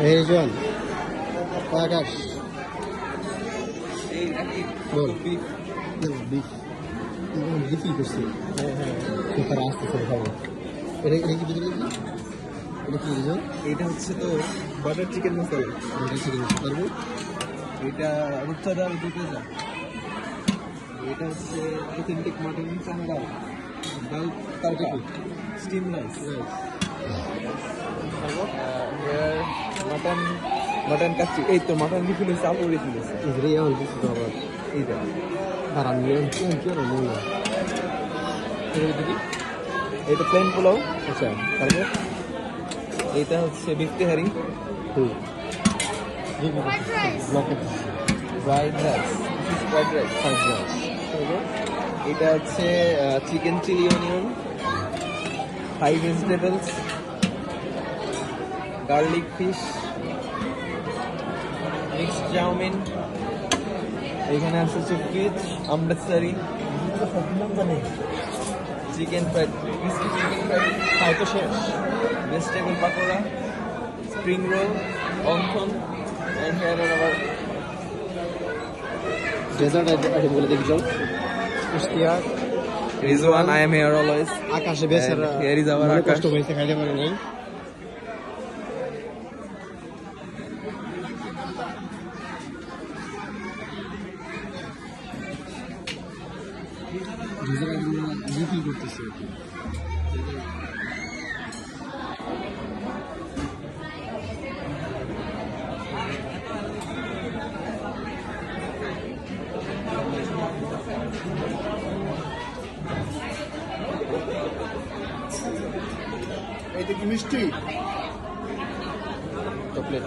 Heyecan. Arkadaş. Bol. Bol. Bol. এই beef বিফি করছি সুপার আসতে করে খাব এটা এটা কি বুঝলি এটা কি রিজন এটা হচ্ছে তো বাটার চিকেন মশলা এটা চিকেন পারব এটা রূপসা ডাল যা এটা হচ্ছে অথেন্টিক মাটন চানা ডাল ডাল তারকা steam rice mutton mutton kacchi এই তো মাটন দিয়ে ফেলেছে আলু দিয়ে ফেলেছে ইজরে ইয়ান দিছি তো আবার এইটা আর আমি কি কি আর এটা প্লেন পোলাও। আচ্ছা তারপর? এটা হচ্ছে বিফ তেহারি হুম। Fried rice fried rice rice এটা হচ্ছে chicken chilli onion five vegetables garlic fish mix chowmein এখানে আছে হচ্ছে fish Amritsari chicken fried crispy chicken fried খাই তো শেষ। Vegetable pakora spring roll wonton and here আবার ডেজার্ট আইটেম বলে দেখি চল। Rizwan I am here always আকাশে বেসার হেয়ার ইজ আওয়ার আকাশ। খাইতে পারে নাই। রিফিল করতেছে আর কি। এটা কি মিষ্টি চকলেট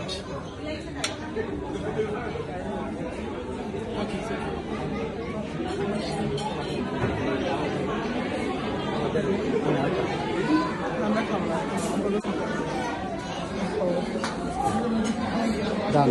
ডান